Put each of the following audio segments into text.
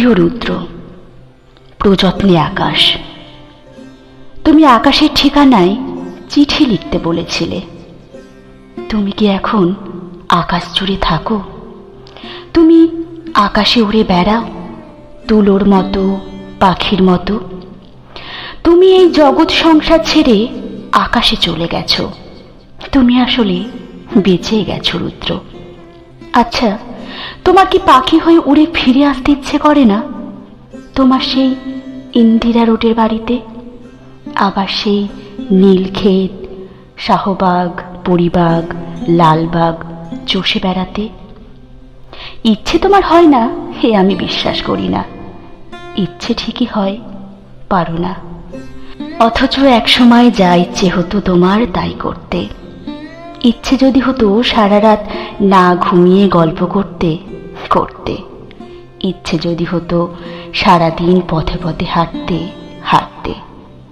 প্রিয় রুদ্র, প্রযত্নে আকাশ। তুমি আকাশের ঠিকানায় চিঠি লিখতে বলেছিলে। তুমি কি এখন আকাশ জুড়ে থাকো? তুমি আকাশে উড়ে বেড়াও, তুলোর মতো, পাখির মতো। তুমি এই জগৎ সংসার ছেড়ে আকাশে চলে গেছো। তুমি আসলে বেঁচে গেছো রুদ্র। আচ্ছা তোমার কি পাখি হয়ে উড়ে ফিরে আসতে ইচ্ছে করে না? তোমার সেই ইন্দিরা রোডের বাড়িতে, আবার সেই নীলক্ষেত, শাহবাগ, পরিবাগ, লালবাগ চষে বেড়াতে? ইচ্ছে তোমার হয় না? হে, আমি বিশ্বাস করি না। ইচ্ছে ঠিকই হয়, পারো না। অথচ একসময় যা ইচ্ছে হতো তোমার, তাই করতে। ইচ্ছে যদি হতো সারা রাত না ঘুমিয়ে গল্প করতে করতে। ইচ্ছে যদি হতো সারা দিন পথে পথে হাঁটতে হাঁটতে।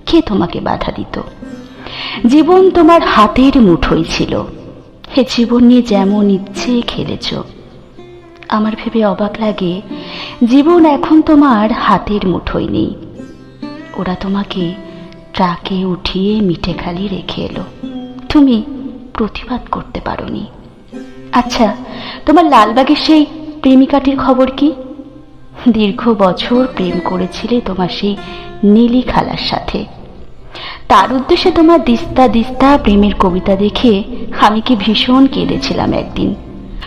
কে তোমাকে বাধা দিত? জীবন তোমার হাতের মুঠোই ছিল। হে জীবন নিয়ে যেমন ইচ্ছে খেলেছ। আমার ভেবে অবাক লাগে, জীবন এখন তোমার হাতের মুঠোই নেই। ওরা তোমাকে ট্রাকে উঠিয়ে মিঠে খালি রেখে এলো। তুমি প্রতিবাদ করতে পারোনি। আচ্ছা তোমার লালবাগের সেই প্রেমিকাটির খবর কি? দীর্ঘ বছর প্রেম করেছিলে তোমার সেই নীলি খালার সাথে। তার উদ্দেশ্যে তোমার দিস্তা দিস্তা প্রেমের কবিতা দেখে আমি কি ভীষণ কেঁদেছিলাম একদিন।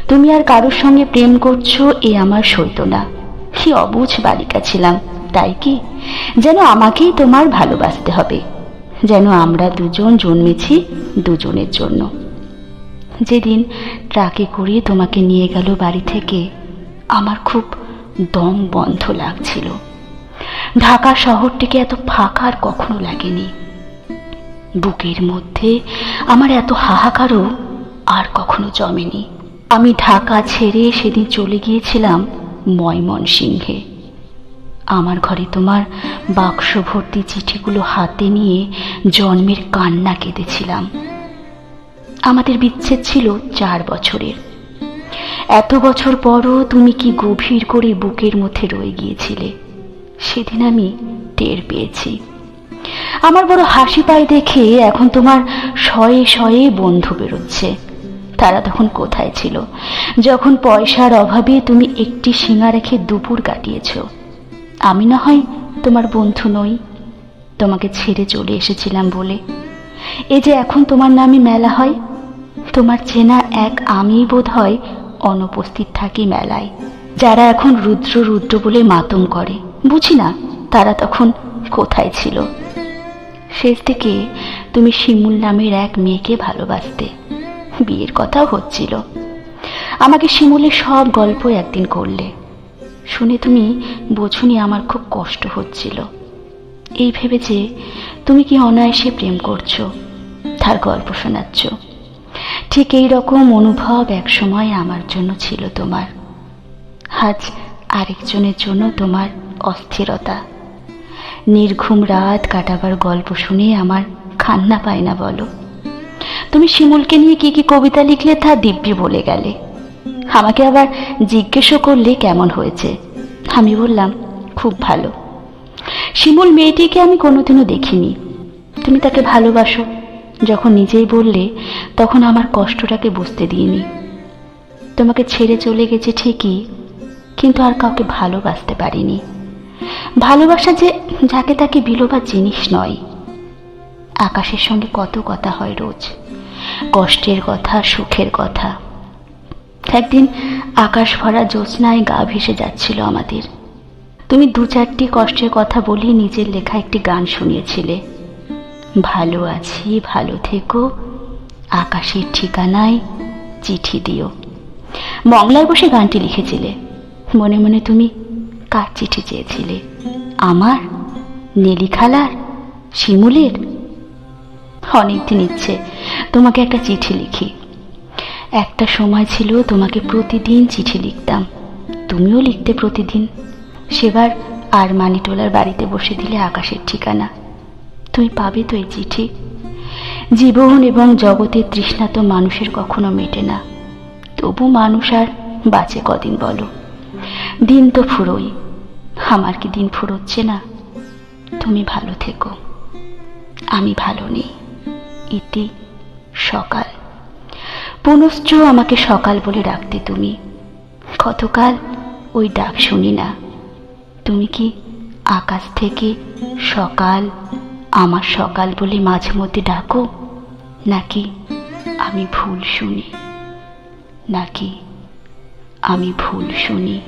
তুমি আর কারোর সঙ্গে প্রেম করছ এ আমার সইত না। কি অবুঝ বালিকা ছিলাম, তাই কি? যেন আমাকেই তোমার ভালোবাসতে হবে। যেন আমরা দুজন জন্মেছি দুজনের জন্য। যেদিন ট্রাকে করে তোমাকে নিয়ে গেল বাড়ি থেকে আমার খুব দম বন্ধ লাগছিল। ঢাকা শহরটিকে এত ফাঁকা আর কখনো লাগেনি। বুকের মধ্যে আমার এত হাহাকারও আর কখনো জমেনি। আমি ঢাকা ছেড়ে সেদিন চলে গিয়েছিলাম ময়মনসিংহে। আমার ঘরে তোমার বাক্স ভর্তি চিঠিগুলো হাতে নিয়ে জন্মের কান্না কেঁদেছিলাম। আমাদের বিচ্ছেদ ছিল চার বছরের। এত বছর পরও তুমি কি গভীর করে বুকের মধ্যে রয়ে গিয়েছিলে? সেদিন আমি টের পেয়েছি। আমার বড় হাসি পায় দেখে এখন তোমার শয়ে শয়ে বন্ধু বেরোচ্ছে। তারা তখন কোথায় ছিল? যখন পয়সার অভাবে তুমি একটি সিঙা রেখে দুপুর কাটিয়েছ। আমি না হয় তোমার বন্ধু নই। তোমাকে ছেড়ে চলে এসেছিলাম বলে। এ যে এখন তোমার নামে মেলা হয়, তোমার চেনা এক আমি বোধ হয় অনুপস্থিত থাকি মেলায়। যারা এখন রুদ্র রুদ্র বলে মাতম করে। বুঝি না তারা তখন কোথায় ছিল। শেষ থেকে তুমি শিমুল নামের এক মেয়েকে ভালোবাসতে। বিয়ের কথাও হচ্ছিল। আমাকে শিমুলের সব গল্প একদিন করলে। শুনে তুমি বোঝুনি আমার খুব কষ্ট হচ্ছিল। এই ভেবে যে তুমি কি অনায়াসে প্রেম করছ, তার গল্প শোনাচ্ছ। ঠিক এই রকম অনুভব একসময় আমার জন্য ছিল তোমার। আজ আরেকজনের জন্য তোমার অস্থিরতা। নির্ঘুম রাত কাটাবার গল্প শুনে আমার খান্না পায় না বলো। তুমি শিমুলকে নিয়ে কি কি কবিতা লিখলে তা দিব্যি বলে গেলে। আমাকে আবার জিজ্ঞেসও করলে কেমন হয়েছে? আমি বললাম, খুব ভালো। শিমুল মেয়েটিকে আমি কোনোদিনও দেখিনি। তুমি তাকে ভালোবাসো যখন নিজেই বললে, তখন আমার কষ্টটাকে বুঝতে দিইনি। তোমাকে ছেড়ে চলে গেছে ঠিকই, কিন্তু আর কাউকে ভালোবাসতে পারিনি। ভালোবাসা যে যাকে তাকে বিলোবার জিনিস নয়। আকাশের সঙ্গে কত কথা হয় রোজ। কষ্টের কথা, সুখের কথা। একদিন আকাশ ভরা জ্যোৎস্নায় গা ভেসে যাচ্ছিল আমাদের। তুমি দু চারটি কষ্টের কথা বলি নিজের লেখা একটি গান শুনিয়েছিলে। ভালো আছি, ভালো থেকো। আকাশের ঠিকানায় চিঠি দিও। মংলায় বসে গানটি লিখেছিলে। মনে মনে তুমি কার চিঠি চেয়েছিলে? আমার? নেলিখালার? শিমুলের? অনেকদিন ইচ্ছে, তোমাকে একটা চিঠি লিখি। একটা সময় ছিল তোমাকে প্রতিদিন চিঠি লিখতাম। তুমিও লিখতে প্রতিদিন। সেবার আর মানিটোলার বাড়িতে বসে দিলে আকাশের ঠিকানা। তুমি পাবে এই চিঠি। জীবন এবং জগতের তৃষ্ণা তো মানুষের কখনো মেটে না। তবু মানুষ আর বাঁচে কদিন বলো। দিন তো ফুরোই আমার কি দিন ফুরোচ্ছে না? তুমি ভালো থেকো, আমি ভালো নেই। ইতি সকাল। পুনশ্চ আমাকে সকাল বলে ডাকতে তুমি। কতকাল ওই ডাক শুনি না। তুমি কি আকাশ থেকে সকাল আমার সকাল বলে মাঝে মধ্যে ডাকো। নাকি আমি ভুল শুনি? নাকি আমি ভুল শুনি?